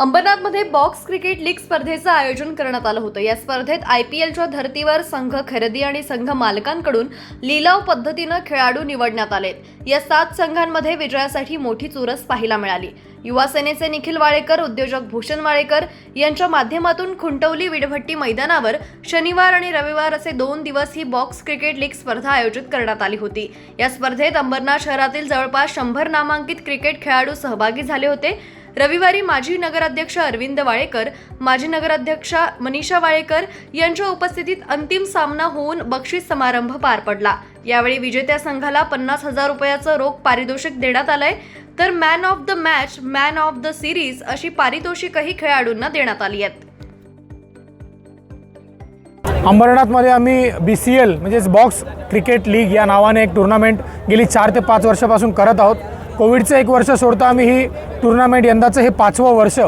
अंबरनाथमध्ये box cricket league स्पर्धेचं आयोजन करण्यात आलं होतं. या स्पर्धेत आय पी एलच्या धर्तीवर संघ खरेदी आणि संघ मालकांकडून लिलाव पद्धतीनं खेळाडू निवडण्यात आलेत. या सात संघांमध्ये विजयासाठी मोठी चुरस पाहायला मिळाली. युवा सेनेचे निखिल वाळेकर उद्योजक भूषण वाळेकर यांच्या माध्यमातून खुंटवली विडभट्टी मैदानावर शनिवार आणि रविवार असे दोन दिवस ही बॉक्स क्रिकेट लीग स्पर्धा आयोजित करण्यात आली होती. या स्पर्धेत अंबरनाथ शहरातील जवळपास शंभर नामांकित क्रिकेट खेळाडू सहभागी झाले होते. रविवारी माजी नगराध्यक्ष अरविंद वाळेकर माजी नगराध्यक्षा मनीषा वाळेकर यांच्या उपस्थितीत अंतिम सामना होऊन बक्षीस समारंभ पार पडला. यावेळी विजेत्या संघाला पन्नास हजार रुपयाचं रोख पारितोषिक देण्यात आलंय. तर man of the match man of the series अशी पारितोषिकही खेळाडूंना देण्यात आली आहेत. अंबरनाथमध्ये आम्ही बी सी एल म्हणजेच बॉक्स क्रिकेट लीग या नावाने एक टुर्नामेंट गेली चार ते पाच वर्षापासून करत आहोत. कोविडचं एक वर्ष सोडता आम्ही ही टुर्नामेंट यंदाचं हे पाचवं वर्ष.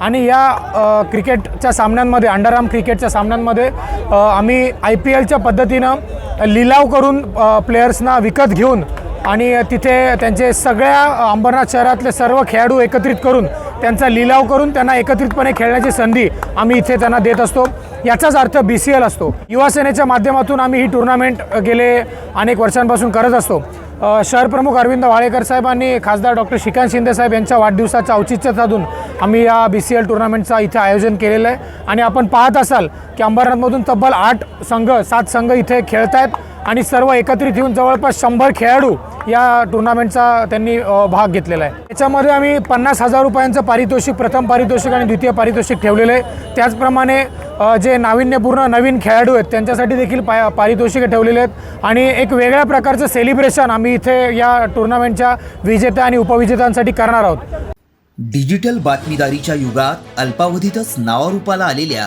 आणि या क्रिकेटच्या सामन्यांमध्ये अंडरआर्म क्रिकेटच्या सामन्यांमध्ये आम्ही आय पी एलच्या पद्धतीनं लिलाव करून प्लेयर्सना विकत घेऊन आणि तिथे त्यांचे सगळ्या अंबरनाथ शहरातले सर्व खेळाडू एकत्रित करून त्यांचा लिलाव करून त्यांना एकत्रितपणे खेळण्याची संधी आम्ही इथे त्यांना देत असतो. याचाच अर्थ बी सी एल असतो. युवासेनेच्या माध्यमातून आम्ही ही टुर्नामेंट गेले अनेक वर्षांपासून करत असतो. शहर प्रमुख अरविंद वाळेकर साहेब आणि खासदार डॉक्टर श्रीकांत शिंदे साहेब यांच्या वाढदिवसाचं औचित्य साधून आम्ही या बी सी एल टुर्नामेंटचं इथे आयोजन केलेलं आहे. आणि आपण पाहत असाल की अंबरनाथमधून तब्बल आठ संघ सात संघ इथे खेळत आहेत आणि सर्व एकत्रित येऊन जवळपास शंभर खेळाडू या टुर्नामेंटचा त्यांनी भाग घेतलेला आहे. याच्यामध्ये आम्ही पन्नास हजार रुपयांचं पारितोषिक प्रथम पारितोषिक आणि द्वितीय पारितोषिक ठेवलेलं आहे. त्याचप्रमाणे जे नाविन्यपूर्ण नवीन खेळाडू आहेत त्यांच्यासाठी देखील पा पारितोषिकं ठेवलेले आहेत. आणि एक वेगळ्या प्रकारचं सेलिब्रेशन आम्ही इथे या टुर्नामेंटच्या विजेत्या आणि उपविजेत्यांसाठी करणार आहोत. डिजिटल बातमीदारीच्या युगात अल्पावधीतच नावारूपाला आलेल्या